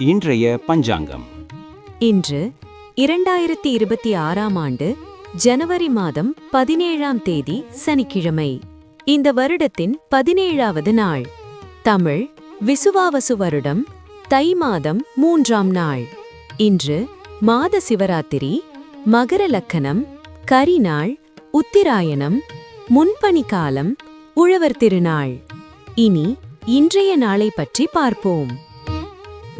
இன்றைய பஞ்சாங்கம். இன்று இரண்டாயிரத்தி இருபத்தி ஆறாம் ஆண்டு ஜனவரி மாதம் பதினேழாம் தேதி சனிக்கிழமை. இந்த வருடத்தின் பதினேழாவது நாள். தமிழ் விசுவாவசு வருடம் தை மாதம் மூன்றாம் நாள். இன்று மாத சிவராத்திரி மகர லக்கணம் கரிநாள் உத்திராயணம் முன்பணி காலம் உழவர் திருநாள். இனி இன்றைய நாளை பற்றி பார்ப்போம்.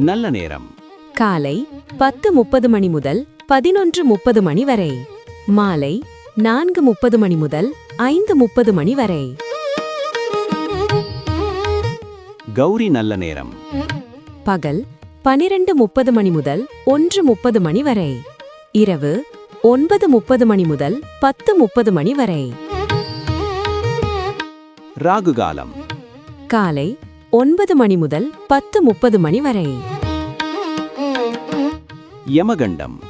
நல்ல நேரம். காலை பத்து முப்பது மணி முதல் பதினொன்று முப்பது மணி வரை. மாலை நான்கு முப்பது மணி முதல் ஐந்து முப்பது மணி வரை. கௌரி நல்ல நேரம். பகல் பனிரெண்டு முப்பது மணி முதல் ஒன்று முப்பது மணி வரை. இரவு ஒன்பது முப்பது மணி முதல் பத்து முப்பது மணி வரை. ராகு காலம். காலை ஒன்பது மணி முதல் பத்து முப்பது மணி வரை. யமகண்டம்.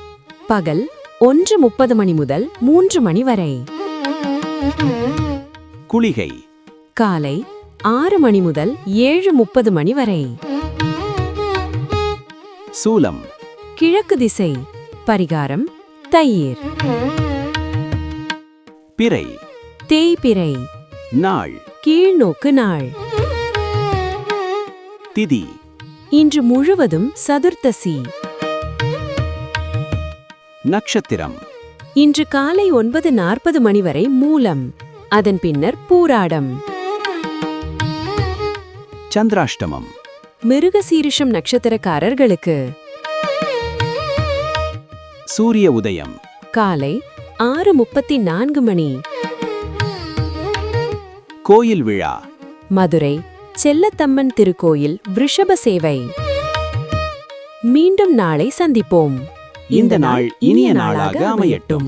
பகல் ஒன்று முப்பது மணி முதல் மூன்று மணி வரை. குளிகை. காலை ஆறு மணி முதல் ஏழு முப்பது மணி வரை. சூலம். கிழக்கு திசை. பரிகாரம் தயிர். பிறை. தேய்பிறை. நாள். கீழ்நோக்கு நாள். திதி. இன்று முழுவதும் சதுர்த்தசி. நட்சத்திரம். இன்று காலை ஒன்பது நாற்பது மணி வரை மூலம் அதன் பின்னர் பூராடம். சந்திராஷ்டமம். மிருகசீரிஷம் நட்சத்திரக்காரர்களுக்கு. சூரிய உதயம். காலை ஆறு முப்பத்தி நான்கு மணி. கோயில் விழா. மதுரை செல்லத்தம்மன் திருக்கோயில் ரிஷப சேவை. மீண்டும் நாளை சந்திப்போம். இந்த நாள் இனிய நாளாக அமையட்டும்.